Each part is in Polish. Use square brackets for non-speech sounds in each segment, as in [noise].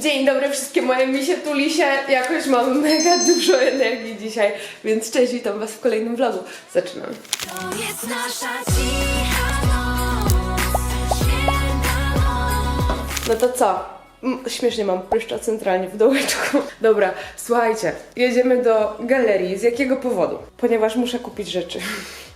Dzień dobry wszystkie moje misie tulisie. Jakoś mam mega dużo energii dzisiaj, więc cześć, witam was w kolejnym vlogu. Zaczynamy. To jest nasza cicha noc, święta noc. No to co? Śmiesznie mam pryszcza centralnie w dołeczku. Dobra, słuchajcie, jedziemy do galerii. Z jakiego powodu? Ponieważ muszę kupić rzeczy.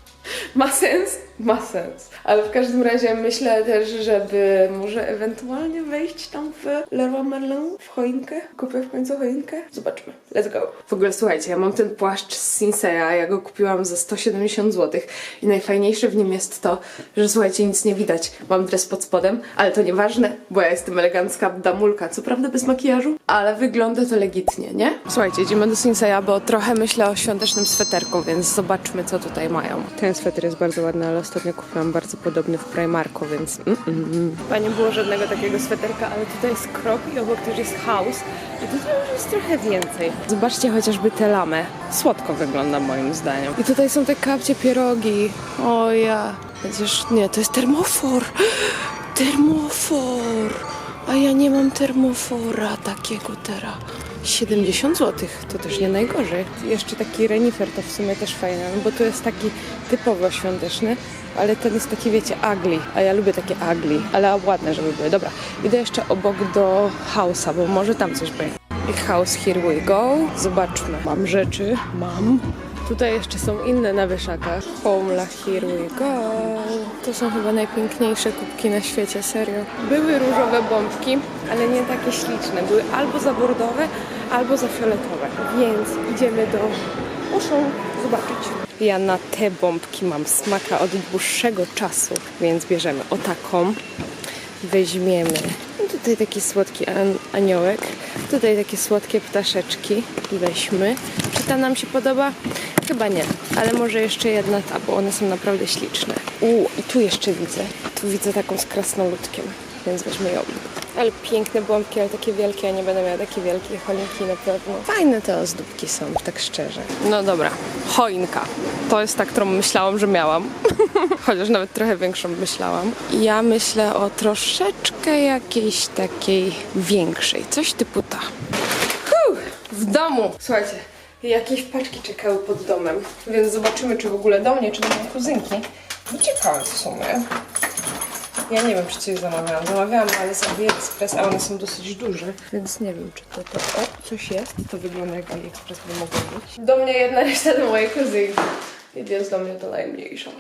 [laughs] Ma sens? Ma sens. Ale w każdym razie myślę też, żeby może ewentualnie wejść tam w Leroy Merlin, w choinkę. Kupię w końcu choinkę? Zobaczmy. Let's go. W ogóle słuchajcie, ja mam ten płaszcz z Sinsea, ja go kupiłam za 170 zł i najfajniejsze w nim jest to, że słuchajcie, nic nie widać. Mam dres pod spodem, ale to nieważne, bo ja jestem elegancka damulka, co prawda bez makijażu, ale wygląda to legitnie, nie? Słuchajcie, idziemy do Sinsea, bo trochę myślę o świątecznym sweterku, więc zobaczmy, co tutaj mają. Ten sweter jest bardzo ładny, ale ostatnio kupiłam bardzo podobny w Primarku, więc... Mm, mm, mm. Chyba nie było żadnego takiego sweterka, ale tutaj jest krok i obok też jest house i tutaj już jest trochę więcej. Zobaczcie chociażby tę lamę. Słodko wygląda moim zdaniem. I tutaj są te kapcie pierogi. O ja. Przecież nie, to jest termofor. [gasps] Termofor. A ja nie mam termofora takiego teraz. 70 zł, to też nie najgorzej. Jeszcze taki renifer to w sumie też fajne, no bo to jest taki typowo świąteczny, ale ten jest taki, wiecie, ugly, a ja lubię takie ugly, ale ładne, żeby były. Dobra, idę jeszcze obok do house'a, bo może tam coś będzie. House, here we go. Zobaczmy. Mam rzeczy, mam. Tutaj jeszcze są inne na wieszakach. Homela, here we go. To są chyba najpiękniejsze kubki na świecie, serio. Były różowe bombki, ale nie takie śliczne. Były albo za bordowe, albo za fioletowe. Więc idziemy do Uszą zobaczyć. Ja na te bombki mam smaka od dłuższego czasu, więc bierzemy o taką. Weźmiemy i tutaj taki słodki an- aniołek, tutaj takie słodkie ptaszeczki. Weźmy. Czy ta nam się podoba? Chyba nie, ale może jeszcze jedna ta, bo one są naprawdę śliczne. U, i tu jeszcze widzę. Tu widzę taką z krasnoludkiem, więc weźmy ją. Ale piękne bombki, ale takie wielkie, ja nie będę miała takie wielkie choinki na pewno. Fajne te ozdóbki są, tak szczerze. No dobra, choinka. To jest ta, którą myślałam, że miałam. [laughs] Chociaż nawet trochę większą myślałam. Ja myślę o troszeczkę jakiejś takiej większej. Coś typu ta. Huh, w domu. Słuchajcie, jakieś paczki czekały pod domem, więc zobaczymy, czy w ogóle do mnie, czy do mojej kuzynki. Uciekały w sumie. Ja nie wiem, czy coś zamawiałam. Zamawiałam, ale z AliExpress, a one są dosyć duże, więc nie wiem, czy to to o, coś jest. To wygląda jak AliExpress by mogło być. Do mnie jedna, reszta do mojej kuzynki. Więc do mnie to najmniejsza.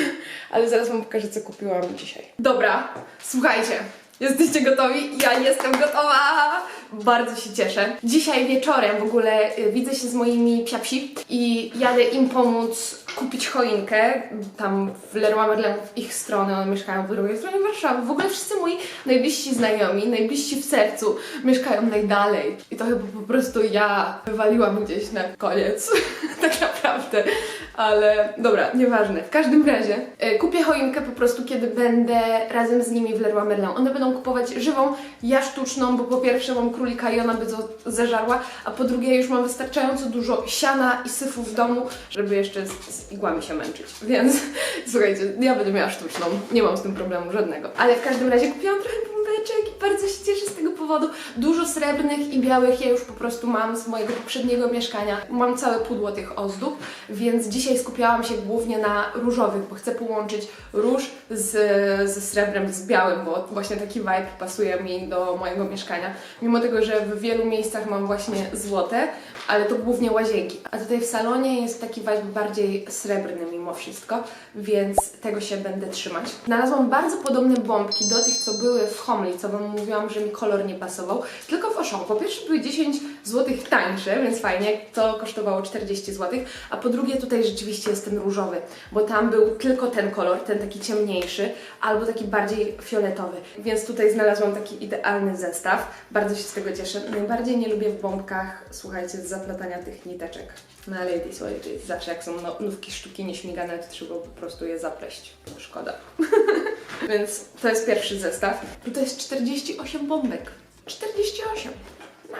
[laughs] Ale zaraz wam pokażę, co kupiłam dzisiaj. Dobra, słuchajcie. Jesteście gotowi? Ja jestem gotowa! Bardzo się cieszę. Dzisiaj wieczorem w ogóle y, widzę się z moimi psiapsi i jadę im pomóc kupić choinkę. Tam w Leroy Merlin w ich stronę, one mieszkają w drugiej stronie Warszawy. W ogóle wszyscy moi najbliżsi znajomi, najbliżsi w sercu mieszkają najdalej. I to chyba po prostu ja wywaliłam gdzieś na koniec. [laughs] tak naprawdę. Ale dobra, nieważne. W każdym razie e, kupię choinkę po prostu, kiedy będę razem z nimi w Leroy Merlin. One będą kupować żywą, ja sztuczną, bo po pierwsze mam królika i ona by to zeżarła, a po drugie już mam wystarczająco dużo siana i syfu w domu, żeby jeszcze z, z igłami się męczyć. Więc [laughs] słuchajcie, ja będę miała sztuczną, nie mam z tym problemu żadnego. Ale w każdym razie kupiłam trochę bombeczek i bardzo się cieszę z tego powodu. Dużo srebrnych i białych ja już po prostu mam z mojego poprzedniego mieszkania. Mam całe pudło tych ozdób, więc dzisiaj skupiałam się głównie na różowych, bo chcę połączyć róż z, ze srebrem, z białym, bo właśnie taki vibe pasuje mi do mojego mieszkania. Mimo tego, że w wielu miejscach mam właśnie złote, ale to głównie łazienki. A tutaj w salonie jest taki vibe bardziej srebrny mimo wszystko, więc tego się będę trzymać. Znalazłam bardzo podobne bombki do tych, co były w Homely, co Wam mówiłam, że mi kolor nie pasował, tylko w Auchan. Po pierwsze były 10 zł tańsze, więc fajnie, to kosztowało 40 zł, a po drugie tutaj rzeczywiście jest ten różowy, bo tam był tylko ten kolor, ten taki ciemniejszy, albo taki bardziej fioletowy, więc tutaj znalazłam taki idealny zestaw. Bardzo się z tego cieszę. Najbardziej nie lubię w bombkach, słuchajcie, zaplatania tych niteczek. No ale is what. Zawsze jak są no, nówki sztuki nieśmigane, to trzeba po prostu je zapleść. Szkoda. [laughs] Więc to jest pierwszy zestaw. Tutaj jest 48 bombek. 48.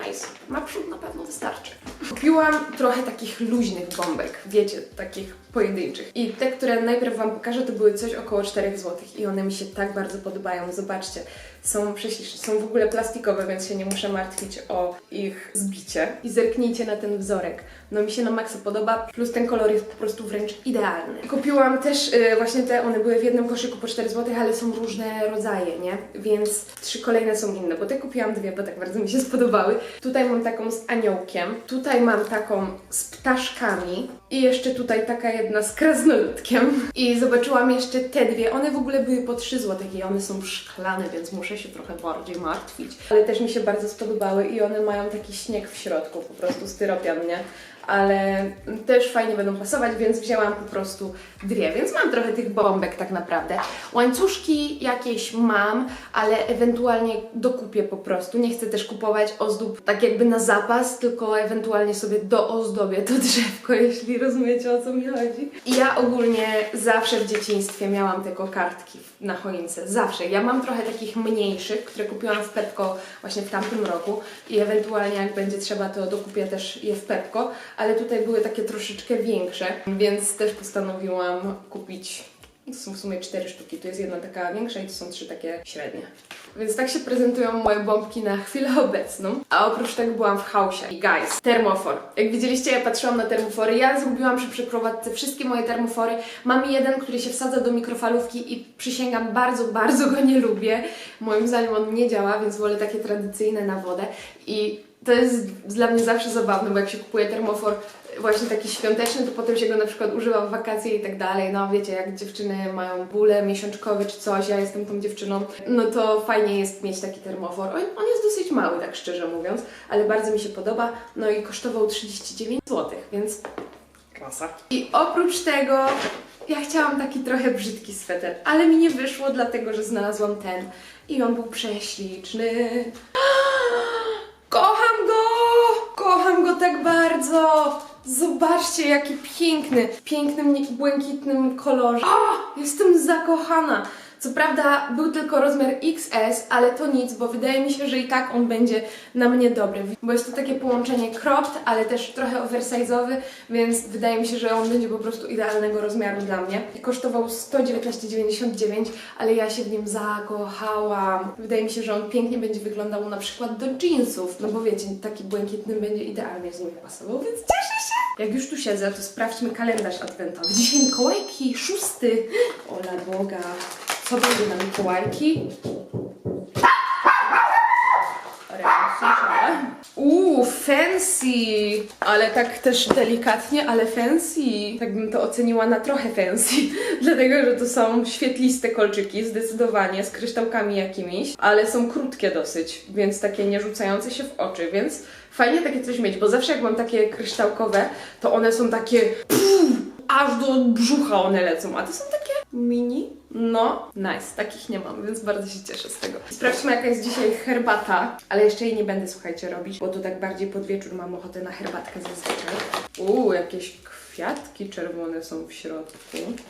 Nice. Ma przód na pewno wystarczy. Kupiłam trochę takich luźnych bombek, wiecie, takich pojedynczych. I te, które najpierw Wam pokażę, to były coś około 4 zł i one mi się tak bardzo podobają. Zobaczcie, Są prześliczne, są w ogóle plastikowe, więc się nie muszę martwić o ich zbicie. I zerknijcie na ten wzorek. No mi się na maksa podoba, plus ten kolor jest po prostu wręcz idealny. Kupiłam też y, właśnie te, one były w jednym koszyku po 4 zł, ale są różne rodzaje, nie? Więc trzy kolejne są inne, bo te kupiłam dwie, bo tak bardzo mi się [laughs] spodobały. Tutaj mam taką z aniołkiem, tutaj mam taką z ptaszkami i jeszcze tutaj taka jedna z krasnoludkiem. I zobaczyłam jeszcze te dwie, one w ogóle były po 3 zł i one są szklane, więc muszę się trochę bardziej martwić. Ale też mi się bardzo spodobały i one mają taki śnieg w środku, po prostu styropian, nie? Ale też fajnie będą pasować, więc wzięłam po prostu dwie, więc mam trochę tych bombek tak naprawdę. Łańcuszki jakieś mam, ale ewentualnie dokupię po prostu. Nie chcę też kupować ozdób tak jakby na zapas, tylko ewentualnie sobie doozdobię to [laughs] drzewko, jeśli rozumiecie o co mi chodzi. Ja ogólnie zawsze w dzieciństwie miałam te kokardki na choince, zawsze. Ja mam trochę takich mniejszych, które kupiłam w Pepko właśnie w tamtym roku i ewentualnie jak będzie trzeba, to dokupię też je w Pepko, ale tutaj były takie troszeczkę większe, więc też postanowiłam kupić. To są w sumie cztery sztuki. Tu jest jedna taka większa i tu są trzy takie średnie. Więc tak się prezentują moje bombki na chwilę [laughs] obecną. A oprócz tego byłam w Hausie. I guys, termofor. Jak widzieliście, ja patrzyłam na termofory. Ja zrobiłam przy przeprowadzce wszystkie moje termofory. Mam jeden, który się wsadza do mikrofalówki i przysięgam, bardzo, bardzo go nie lubię. Moim zdaniem on nie działa, więc wolę takie tradycyjne na wodę. I to jest dla mnie zawsze zabawne, bo jak się kupuje termofor właśnie taki świąteczny, to potem się go na przykład używa w wakacje i tak dalej. No wiecie, jak dziewczyny mają bóle miesiączkowe czy coś, ja jestem tą dziewczyną, no to fajnie jest mieć taki termofor. On, on jest dosyć mały, tak szczerze mówiąc, ale bardzo mi się podoba. No i kosztował 39 zł, więc klasa. I oprócz tego ja chciałam taki trochę brzydki sweter, ale mi nie wyszło, dlatego że znalazłam ten i on był prześliczny. [gasps] Kocham go! Kocham go tak bardzo! Zobaczcie, jaki piękny, pięknym, błękitnym kolorze. O, jestem zakochana! Co prawda był tylko rozmiar XS, ale to nic, bo wydaje mi się, że i tak on będzie na mnie dobry. Bo jest to takie połączenie cropped, ale też trochę oversize'owy, więc wydaje mi się, że on będzie po prostu idealnego rozmiaru dla mnie. Kosztował 119,99, ale ja się w nim zakochałam. Wydaje mi się, że on pięknie będzie wyglądał na przykład do jeansów, no bo wiecie, taki błękitny będzie idealnie z nim pasował, więc cieszę się! Jak już tu siedzę, to sprawdźmy kalendarz adwentowy. Dzisiaj Mikołajki, szósty. Ola Boga. Co będzie na Mikołajki? Uuu, fancy! Ale tak też delikatnie, ale fancy. Tak bym to oceniła na trochę fancy. [laughs] Dlatego, że to są świetliste kolczyki, zdecydowanie, z kryształkami jakimiś, ale są krótkie dosyć, więc takie nie rzucające się w oczy, więc fajnie takie coś mieć, bo zawsze jak mam takie kryształkowe, to one są takie puf, aż do brzucha one lecą, a to są mini. No, nice, takich nie mam, więc bardzo się cieszę z tego. Sprawdźmy, jaka jest dzisiaj herbata, ale jeszcze jej nie będę, słuchajcie, robić, bo to tak bardziej pod wieczór mam ochotę na herbatkę zazwyczaj. Uuu, jakieś kwiatki czerwone są w środku.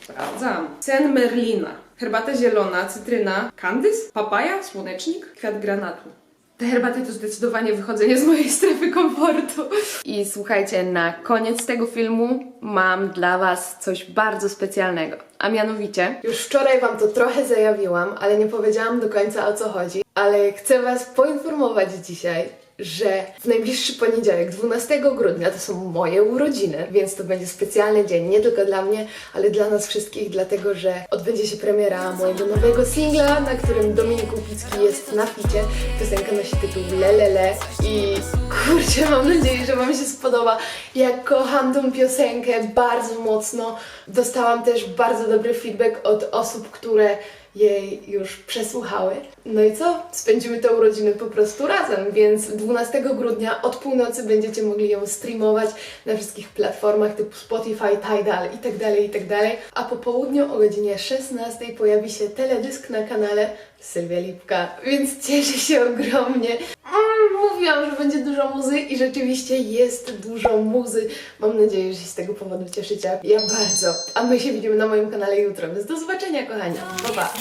Sprawdzam. Sen Merlina. Herbata zielona, cytryna, kandys, papaja, słonecznik, kwiat granatu. Te herbaty to zdecydowanie wychodzenie z mojej strefy komfortu. I słuchajcie, na koniec tego filmu mam dla Was coś bardzo specjalnego. A mianowicie. Już wczoraj Wam to trochę zajawiłam, ale nie powiedziałam do końca o co chodzi. Ale chcę Was poinformować dzisiaj, że w najbliższy poniedziałek, 12 grudnia, to są moje urodziny, więc to będzie specjalny dzień, nie tylko dla mnie, ale dla nas wszystkich, dlatego że odbędzie się premiera mojego nowego singla, na którym Dominik Łupicki jest na ficie. Piosenka nosi tytuł Lelele i kurczę, mam nadzieję, że Wam się spodoba. Ja kocham tą piosenkę bardzo mocno. Dostałam też bardzo dobry feedback od osób, które jej już przesłuchały. No i co? Spędzimy te urodziny po prostu razem, więc 12 grudnia od północy będziecie mogli ją streamować na wszystkich platformach typu Spotify, Tidal i tak dalej, i tak. A po południu o godzinie 16 pojawi się teledysk na kanale Sylwia Lipka, więc cieszę się ogromnie. Mówiłam, że będzie dużo muzy i rzeczywiście jest dużo muzy. Mam nadzieję, że się z tego powodu cieszycie. Ja bardzo. A my się widzimy na moim kanale jutro, więc do zobaczenia kochani. Pa, pa.